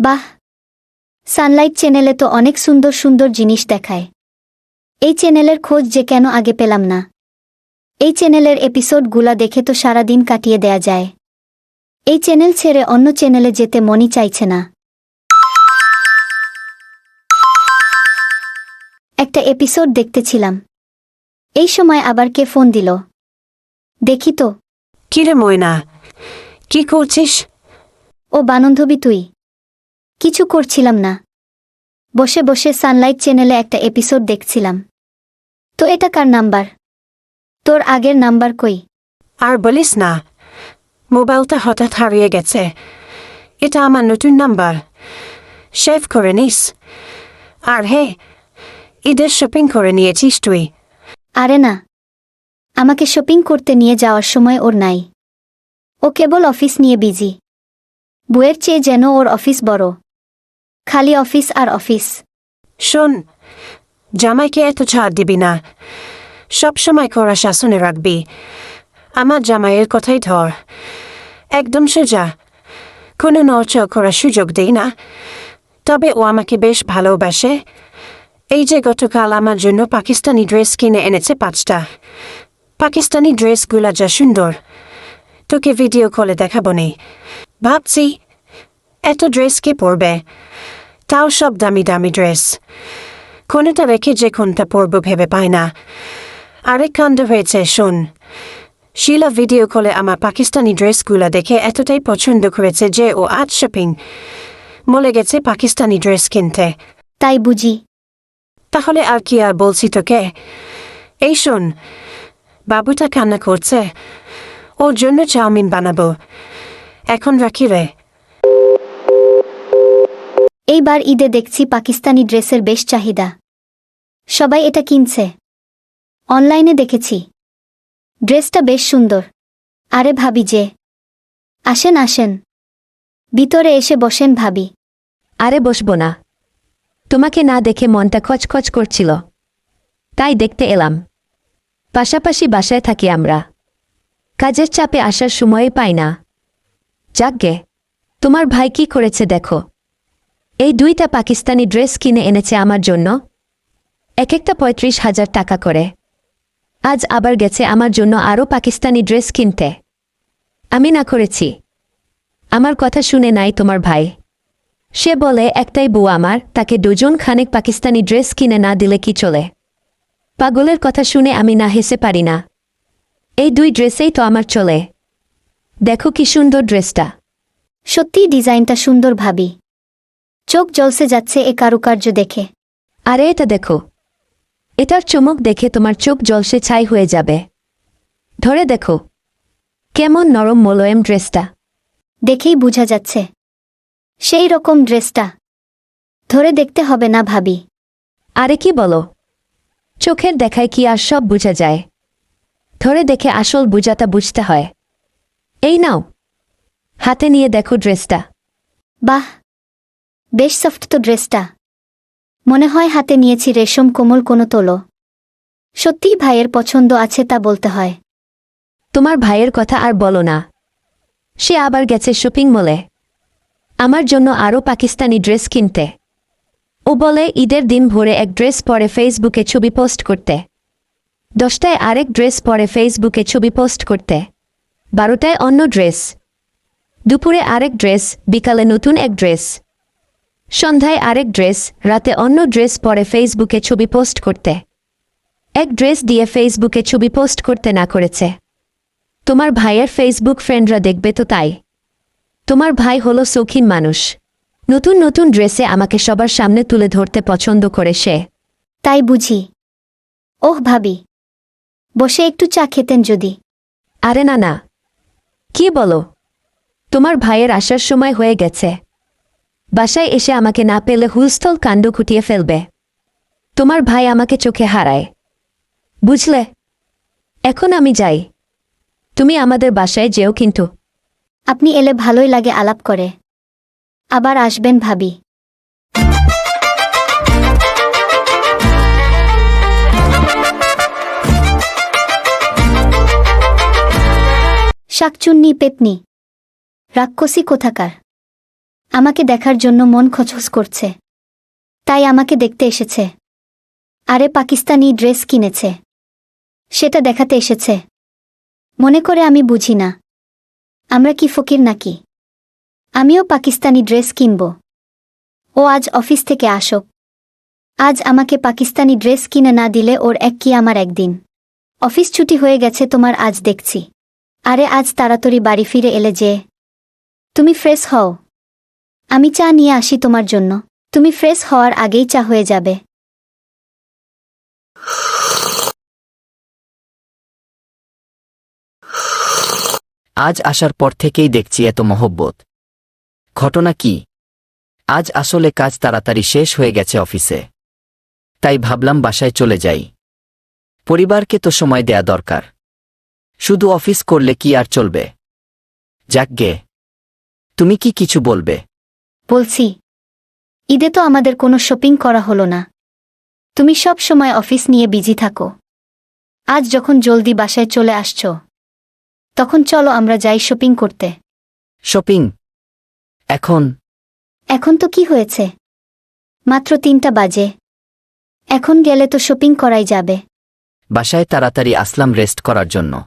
বাহ! সানলাইট চ্যানেলে তো অনেক সুন্দর সুন্দর জিনিস দেখায়। এই চ্যানেলের খোঁজ যে কেন আগে পেলাম না? এই চ্যানেলের এপিসোডগুলা দেখে তো সারা দিন কাটিয়ে দেয়া যায়। এই চ্যানেল ছেড়ে অন্য চ্যানেলে যেতে মনই চাইছে না। একটা এপিসোড দেখতেছিলাম। এই সময় আবার কে ফোন দিল? দেখি তো। কিরে ময়না? কি করছিস? ও বানন্ধবী তুই। কিছু করছিলাম না। বসে বসে সানলাইট চ্যানেলে একটা এপিসোড দেখছিলাম। তো এটা কার নাম্বার? তোর আগের নাম্বার কই? আর বলিস না মোবাইলটা হঠাৎ হারিয়ে গেছে। এটা আমার নতুন নাম্বার। সেভ করে নিস। আর হে ঈদের শপিং করে নিয়েছিস তুই। আরে না। আমাকে শপিং করতে নিয়ে যাওয়ার সময় ওর নাই। ও কেবল অফিস নিয়ে বিজি। বুয়ের চেয়ে যেন ওর অফিস বড়। খালি অফিস আর অফিস। শোন, জামাইকে এত ছাড় দিবি না। সব সময় করা শাসনে রাখবি। আমার জামাইয়ের কথাই ধর। একদম সোজা। কোনো নড়চড় করার সুযোগ দেই না। তবে ও আমাকে বেশ ভালোবাসে। এই যে গতকাল আমার জন্য পাকিস্তানি ড্রেস কিনে এনেছে পাঁচটা। পাকিস্তানি ড্রেসগুলা যা সুন্দর। তোকে ভিডিও কলে দেখাবো নে। ভাবছি, এত ড্রেস কে পরবে? তাও সব দামি দামি ড্রেস। কোনটা রেখে যে কোনটা পরবো ভেবে পায় না। আরেক কাণ্ড হয়েছে শোন। শিলা ভিডিও কলে আমার পাকিস্তানি ড্রেসগুলো দেখে এতটাই পছন্দ করেছে যে ও আজ শপিং মলে গেছে পাকিস্তানি ড্রেস কিনতে। তাই বুঝি। তাহলে আর কি আর বলছি তোকে? এই শোন বাবুটা কান্না করছে। ওর জন্য চাউমিন বানাবো। এখন রাখি রে। এইবার ঈদে দেখছি পাকিস্তানি ড্রেসের বেশ চাহিদা। সবাই এটা কিনছে। অনলাইনে দেখেছি। ড্রেসটা বেশ সুন্দর। আরে ভাবি যে। আসেন আসেন। ভিতরে এসে বসেন ভাবি। আরে বসবো না। তোমাকে না দেখে মনটা খচখচ করছিল। তাই দেখতে এলাম। পাশাপাশি বাসায় থাকি আমরা। কাজের চাপে আসার সময় পাই না। যাকগে তোমার ভাই কি করেছে দেখো। এই দুইটা পাকিস্তানি ড্রেস কিনে এনেছে আমার জন্য। এক একটা পঁয়ত্রিশ হাজার টাকা করে। আজ আবার গেছে আমার জন্য আরও পাকিস্তানি ড্রেস কিনতে। আমি না করেছি। আমার কথা শুনে নাই তোমার ভাই। সে বলে, একটাই বউ আমার, তাকে দুজন খানেক পাকিস্তানি ড্রেস কিনে না দিলে কি চলে? পাগলের কথা শুনে আমি না হেসে পারি না। এই দুই ড্রেসেই তো আমার চলে। দেখো কি সুন্দর ড্রেসটা। সত্যিই ডিজাইনটা সুন্দর ভাবি। চোখ জলসে যাচ্ছে এ কারুকার্য দেখে। আরে এটা দেখো। এটার চমক দেখে তোমার চোখ জলসে ছাই হয়ে যাবে। ধরে দেখো। কেমন নরম মোলয়েম ড্রেসটা। দেখেই বোঝা যাচ্ছে। সেই রকম ড্রেসটা। ধরে দেখতে হবে না ভাবি। আরে কি বলো? চোখের দেখায় কি আর সব বোঝা যায়? ধরে দেখে আসল বুঝাটা বুঝতে হয়। এই নাও। হাতে নিয়ে দেখো ড্রেসটা। বাহ! বেশ সফট তো ড্রেসটা। মনে হয় হাতে নিয়েছি রেশম কোমল কোনো তোলো। সত্যিই ভাইয়ের পছন্দ আছে তা বলতে হয়। তোমার ভাইয়ের কথা আর বলো না। সে আবার গেছে শপিং মলে। আমার জন্য আরও পাকিস্তানি ড্রেস কিনতে। ও বলে ঈদের দিন ভোরে এক ড্রেস পরে ফেসবুকে ছবি পোস্ট করতে। দশটায় আরেক ড্রেস পরে ফেসবুকে ছবি পোস্ট করতে। বারোটায় অন্য ড্রেস। দুপুরে আরেক ড্রেস, বিকালে নতুন এক ড্রেস। সন্ধ্যায় আরেক ড্রেস রাতে অন্য ড্রেস পরে ফেসবুকে ছবি পোস্ট করতে। এক ড্রেস দিয়ে ফেসবুকে ছবি পোস্ট করতে না করেছে। তোমার ভাইয়ের ফেসবুক ফ্রেন্ডরা দেখবে তো তাই। তোমার ভাই হলো শৌখিন মানুষ। নতুন নতুন ড্রেসে আমাকে সবার সামনে তুলে ধরতে পছন্দ করে সে। তাই বুঝি। ওহ ভাবি। বসে একটু চা খেতেন যদি। আরে না না। কি বলো? তোমার ভাইয়ের আসার সময় হয়ে গেছে। বাসায় এসে আমাকে না পেলে হুলস্থল কাণ্ড খুটিয়ে ফেলবে। তোমার ভাই আমাকে চোখে হারায়। বুঝলে? এখন আমি যাই। তুমি আমাদের বাসায় যেও কিন্তু। আপনি এলে ভালোই লাগে আলাপ করে। আবার আসবেন ভাবি। শাকচুন্নি, পেতনি। রাক্ষসী কোথাকার? আমাকে দেখার জন্য মন খচখচ করছে। তাই আমাকে দেখতে এসেছে। আরে পাকিস্তানি ড্রেস কিনেছে। সেটা দেখাতে এসেছে। মনে করে আমি বুঝি না। আমরা কি ফকির নাকি? আমিও পাকিস্তানি ড্রেস কিনব। ও আজ অফিস থেকে আসক। আজ আমাকে পাকিস্তানি ড্রেস কিনে না দিলে ওর এক কি আমার একদিন। অফিস ছুটি হয়ে গেছে, তোমার আজ দেখছি। আরে আজ তাড়াতাড়ি বাড়ি ফিরে এলে যে। তুমি ফ্রেশ হও। আমি চা নিয়ে আসি তোমার জন্য। তুমি ফ্রেশ হওয়ার আগেই চা হয়ে যাবে। আজ আসার পর থেকেই দেখছি এত মহব্বত। ঘটনা কি? আজ আসলে কাজ তাড়াতাড়ি শেষ হয়ে গেছে অফিসে। তাই ভাবলাম বাসায় চলে যাই। পরিবারকে তো সময় দেয়া দরকার। শুধু অফিস করলে কি আর চলবে? যাকগে তুমি কি কিছু বলবে? বলছি ঈদে তো আমাদের কোনো শপিং করা হলো না। তুমি সব সময় অফিস নিয়ে বিজি থাকো। আজ যখন জলদি বাসায় চলে আসছো তখন চলো আমরা যাই শপিং করতে। শপিং? এখন? এখন তো কি হয়েছে? মাত্র তিনটা বাজে। এখন গেলে তো শপিং করাই যাবে। বাসায় তাড়াতাড়ি আসলাম রেস্ট করার জন্য।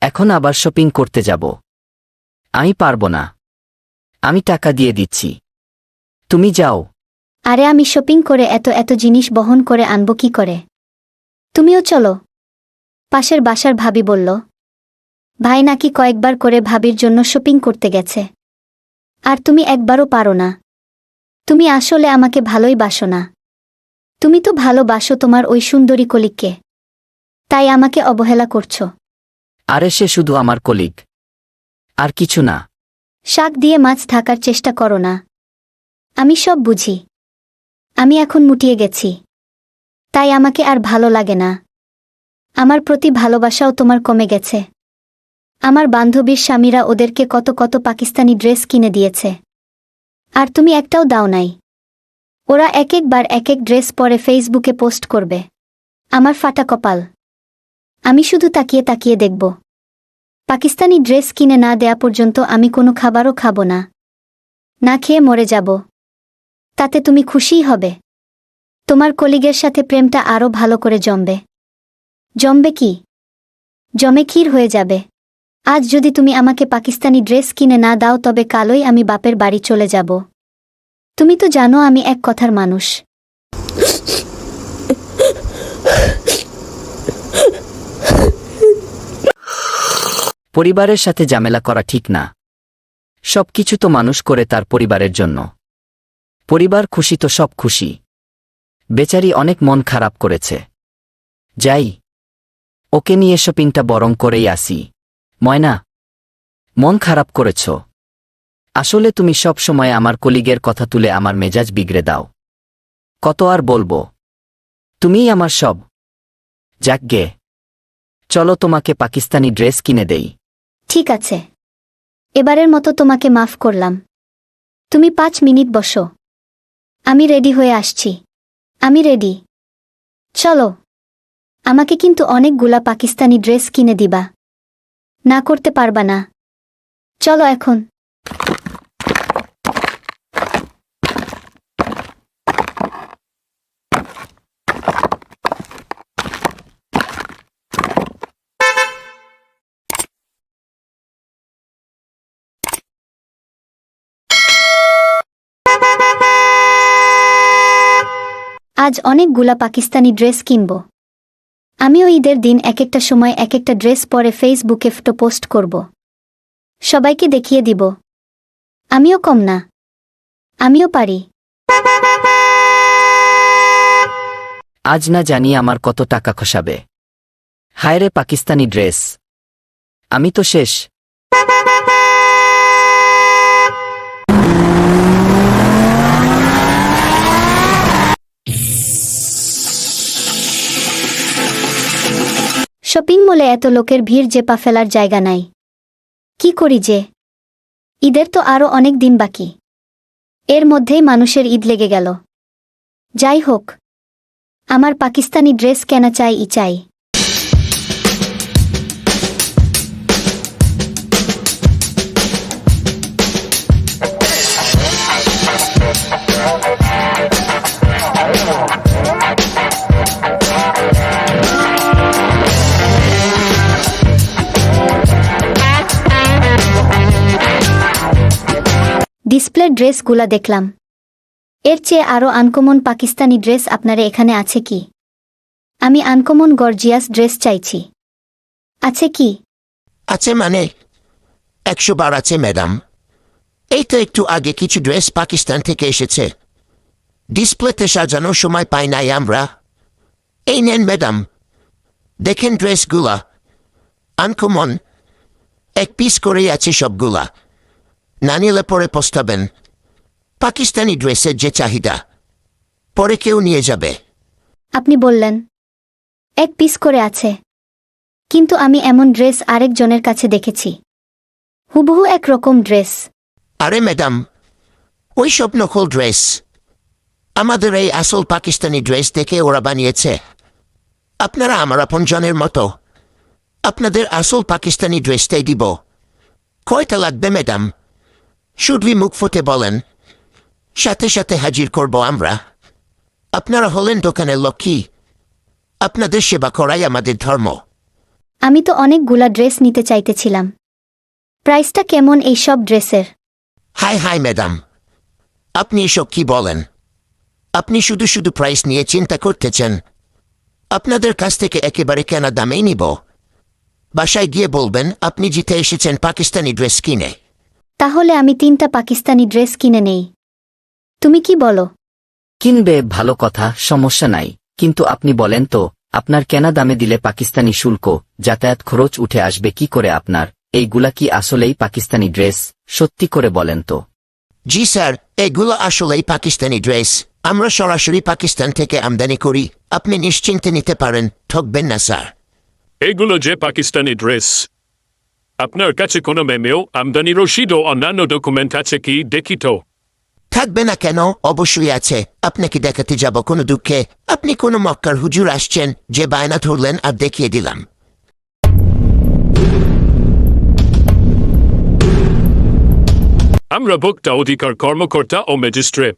এখন আবার শপিং করতে যাব। আমি পারব না। আমি টাকা দিয়ে দিচ্ছি। তুমি যাও। আরে আমি শপিং করে এত এত জিনিস বহন করে আনব কি করে? তুমিও চলো। পাশের বাসার ভাবি বলল ভাই নাকি কয়েকবার করে ভাবির জন্য শপিং করতে গেছে। আর তুমি একবারও পারো না। তুমি আসলে আমাকে ভালোই বাসো না। তুমি তো ভালোবাসো তোমার ওই সুন্দরী কলিককে। তাই আমাকে অবহেলা করছ। আরে সে শুধু আমার কলিগ আর কিছু না। শাক দিয়ে মাছ থাকার চেষ্টা করো না। আমি সব বুঝি। আমি এখন মুটিয়ে গেছি। তাই আমাকে আর ভালো লাগে না। আমার প্রতি ভালোবাসাও তোমার কমে গেছে। আমার বান্ধবীর স্বামীরা ওদেরকে কত কত পাকিস্তানি ড্রেস কিনে দিয়েছে। আর তুমি একটাও দাও নাই। ওরা এক একবার এক এক ড্রেস পরে ফেসবুকে পোস্ট করবে। আমার ফাটা কপাল। আমি শুধু তাকিয়ে তাকিয়ে দেখব। পাকিস্তানি ড্রেস কিনে না দেয়া পর্যন্ত আমি কোনো খাবারও খাব না। না খেয়ে মরে যাব। তাতে তুমি খুশিই হবে। তোমার কলিগের সাথে প্রেমটা আরও ভালো করে জমবে। জমবে কি? জমে ক্ষীর হয়ে যাবে। আজ যদি তুমি আমাকে পাকিস্তানি ড্রেস কিনে না দাও তবে কালই আমি বাপের বাড়ি চলে যাব। তুমি তো জানো আমি এক কথার মানুষ। পরিবারের সাথে ঝামেলা করা ঠিক না। সব কিছু তো মানুষ করে তার পরিবারের জন্য। পরিবার খুশি তো সব খুশি। বেচারি অনেক মন খারাপ করেছে। যাই, ওকে নিয়ে শপিংটা বরং করেই আসি। ময়না, মন খারাপ করেছ? আসলে তুমি সব সময় আমার কলিগের কথা তুলে আমার মেজাজ বিগড়ে দাও। কত আর বলব? তুমিই আমার সব। যাকগে চলো তোমাকে পাকিস্তানি ড্রেস কিনে দেই। ঠিক আছে। এবারের মতো তোমাকে মাফ করলাম। তুমি পাঁচ মিনিট বসো। আমি রেডি হয়ে আসছি। আমি রেডি। চলো। আমাকে কিন্তু অনেকগুলা পাকিস্তানি ড্রেস কিনে দিবা। না করতে পারবা না। চলো এখন। আজ অনেকগুলা পাকিস্তানি ড্রেস কিনব। আমিও ঈদের দিন এক একটা সময় এক একটা ড্রেস পরে ফেসবুকে ফটো পোস্ট করব। সবাইকে দেখিয়ে দিব। আমিও কম না। আমিও পারি। আজ না জানি আমার কত টাকা খসাবে। হায় রে পাকিস্তানি ড্রেস। আমি তো শেষ। শপিং মলে এত লোকের ভিড় যে পা ফেলার জায়গা নাই। কি করি যে? ঈদের তো আরও অনেক দিন বাকি। এর মধ্যেই মানুষের ঈদ লেগে গেল। যাই হোক, আমার পাকিস্তানি ড্রেস কেনা চাই ই চাই। ডিসপ্লে ড্রেসগুলা দেখলাম। এর চেয়ে আরও আনকমন পাকিস্তানি ড্রেস আপনারে এখানে আছে কি? আমি আনকমন গর্জিয়াস ড্রেস চাইছি। আছে কি? আছে মানে? একশো বার আছে, ম্যাডাম। এই তো একটু আগে কিছু ড্রেস পাকিস্তান থেকে এসেছে। ডিসপ্লেতে সাজানোর সময় পাই নাই আমরা। এই নেন, ম্যাডাম। দেখেন ড্রেসগুলা। আনকমন। এক পিস করেই আছে সবগুলা। না নিলে পরে পস্তাবেন। পাকিস্তানি ড্রেসের যে চাহিদা পরে কেউ নিয়ে যাবে। আপনি বললেন এক পিস করে আছে। কিন্তু আমি এমন ড্রেস আরেকজনের কাছে দেখেছি। হুবহু একরকম ড্রেস। আরে ম্যাডাম ওই সব নকল ড্রেস। আমাদের এই আসল পাকিস্তানি ড্রেস দেখে ওরা বানিয়েছে। আপনারা আমার আপনজনের মতো। আপনাদের আসল পাকিস্তানি ড্রেসটাই দিব। কয়টা লাগবে ম্যাডাম? শুধুই মুখ ফুটে বলেন সাথে সাথে হাজির করব আমরা আপনারা হলেন দোকানের লক্ষ্মী আপনাদের সেবা করাই আমাদের ধর্ম আমি তো অনেকগুলা ড্রেস নিতে চাইতেছিলাম। প্রাইসটা কেমন এই সব ড্রেসের হাই হাই ম্যাডাম আপনি এসব কি বলেন? আপনি শুধু শুধু প্রাইস নিয়ে চিন্তা করতেছেন। আপনাদের কাছ থেকে একেবারে কেনা দামেই নিব। বাসায় গিয়ে বলবেন আপনি জিতে এসেছেন পাকিস্তানি ড্রেস কিনে। তাহলে আমি তিনটা পাকিস্তানি ড্রেস কিনে নেই। তুমি কি বলো? কিনবে ভালো কথা সমস্যা নাই। কিন্তু আপনি বলেন তো আপনার কেনা দামে দিলে পাকিস্তানি শুল্ক যাতায়াত খরচ উঠে আসবে কি করে আপনার? এইগুলা কি আসলেই পাকিস্তানি ড্রেস? সত্যি করে বলেন তো। জি স্যার এগুলো আসলেই পাকিস্তানি ড্রেস। আমরা সরাসরি পাকিস্তান থেকে আমদানি করি। আপনি নিশ্চিন্তে নিতে পারেন ঠকবেন না স্যার। এগুলো যে পাকিস্তানি ড্রেস আপনার কাছে কোনো মেমেও আমদানি রসিদ ও অন্যান্য ডকুমেন্ট আছে কি দেখি তো থাকবে না কেন অবশ্যই আছে আপনাকে দেখাতে যাব কোনো দুঃখে আপনি কোনো মক্কার হুজুর আসছেন যে বায়না ধরলেন আর দেখিয়ে দিলাম আমরা ভোক্তা অধিকার কর্মকর্তা ও ম্যাজিস্ট্রেট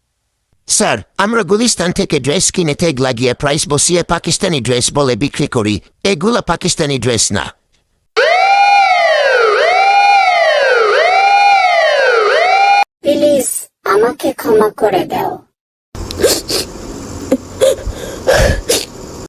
স্যার আমরা গুলিস্তান থেকে ড্রেস কিনে তেগ লাগিয়ে প্রাইস বসিয়ে পাকিস্তানি ড্রেস বলে বিক্রি করি এগুলা পাকিস্তানি ড্রেস না 甘けかまくれだよ。